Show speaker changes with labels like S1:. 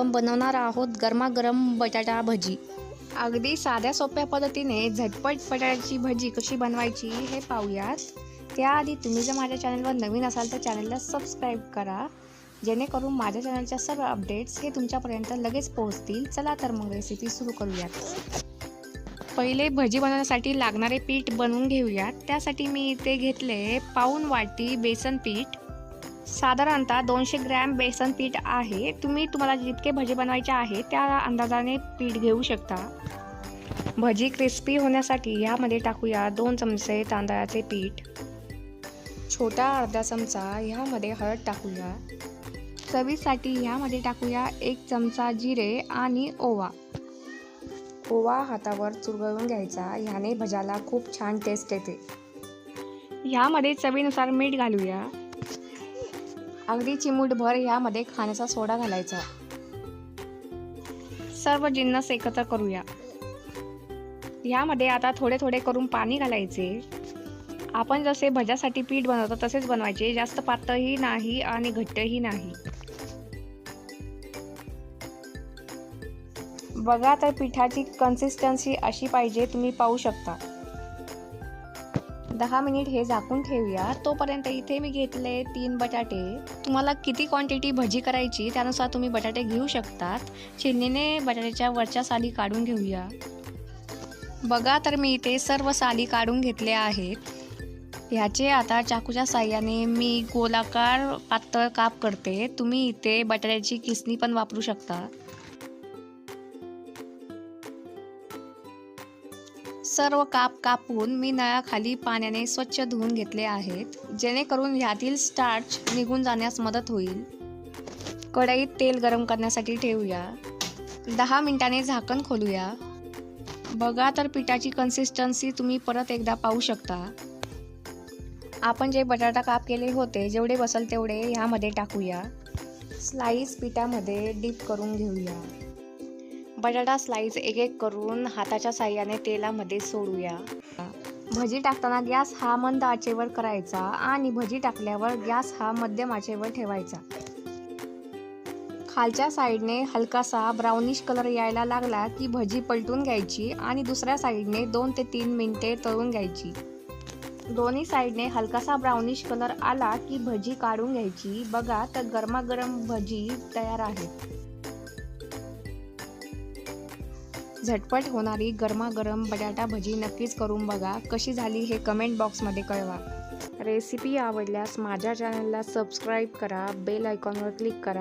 S1: आपण बनवणार आहोत गरमागरम बटाटा भजी. अगदी साध्या सोप्या पद्धतीने झटपट बटाट्याची भजी कशी बनवायची हे पाहूयात. त्याआधी तुम्ही जर माझ्या चॅनलवर नवीन असाल तर चॅनलला सबस्क्राईब करा. जेणेकरून माझ्या चॅनलच्या सर्व अपडेट्स हे तुमच्यापर्यंत लगेच पोहोचतील. चला तर मग रेसिपी सुरू करूयात. पहिले भजी बनवण्यासाठी लागणारे पीठ बनवून घेऊयात. त्यासाठी मी इथे घेतले पाऊन वाटी बेसन पीठ साधारणतः दोनशे ग्रॅम बेसन पीठ आहे. तुम्ही तुम्हाला जितके भजी बनवायचे आहे त्या अंदाजाने पीठ घेऊ शकता. भजी क्रिस्पी होण्यासाठी ह्यामध्ये टाकूया दोन चमचे तांदळाचे पीठ. छोटा अर्धा चमचा ह्यामध्ये हळद टाकूया. चवीसाठी ह्यामध्ये टाकूया एक चमचा जिरे आणि ओवा. ओवा हातावर चुरगळून घ्यायचा ह्याने भज्याला खूप छान टेस्ट येते. ह्यामध्ये चवीनुसार मीठ घालूया. अगदी चिमूटभर ह्यामध्ये खाण्याचा सोडा घालायचा. सर्व जिन्नस एकत्र करूया. ह्यामध्ये आता थोडे थोडे करून पाणी घालायचे. आपण जसे भज्यासाठी पीठ बनवतो तसेच बनवायचे. जास्त पातळही नाही आणि घट्टही नाही. बघा तर पिठाची कन्सिस्टन्सी अशी पाहिजे तुम्ही पाहू शकता. दहा मिनिट हे झाकून ठेवूया. तोपर्यंत इथे मी घेतले तीन बटाटे. तुम्हाला किती क्वांटिटी भजी करायची त्यानुसार तुम्ही बटाटे घेऊ शकतात. चिन्नीने बटाट्याच्या वरच्या साली काढून घेऊया. बघा तर मी इथे सर्व साली काढून घेतले आहेत. ह्याचे आता चाकूच्या साह्याने मी गोलाकार पातळ काप करते. तुम्ही इथे बटाट्याची किसणी पण वापरू शकता. सर्व काप कापून मी नळाखाली पाण्याने स्वच्छ धुवून घेतले आहेत जेणेकरून ह्यातील स्टार्च निघून जाण्यास मदत होईल. कढईत तेल गरम करण्यासाठी ठेवूया. दहा मिनिटाने झाकण खोलूया. बघा तर पिठाची कन्सिस्टन्सी तुम्ही परत एकदा पाहू शकता. आपण जे बटाटा काप केले होते जेवढे बसल तेवढे ह्यामध्ये टाकूया. स्लाईस पिठामध्ये डीप करून घेऊया. बटाटा स्लाईस एक एक करून हाताच्या साह्याने तेलामध्ये सोडूया. भजी टाकताना गॅस हा मंद आचेवर करायचा आणि भजी टाकल्यावर गॅस हा मध्यम आचेवर ठेवायचा. खालच्या साईडने हलकासा ब्राउनिश कलर यायला लागला की भजी पलटून घ्यायची आणि दुसऱ्या साईडने दोन ते तीन मिनिटे तळून घ्यायची. दोन्ही साईडने हलकासा ब्राउनिश कलर आला की भजी काढून घ्यायची. बघा तर गरमागरम भजी तयार आहे. झटपट होणारी गरमागरम बटाटा भजी नक्कीच करून बघा. कशी झाली हे कमेंट बॉक्समध्ये कळवा. रेसिपी आवडल्यास माझ्या चॅनलला सबस्क्राईब करा बेल आयकॉनवर क्लिक करा.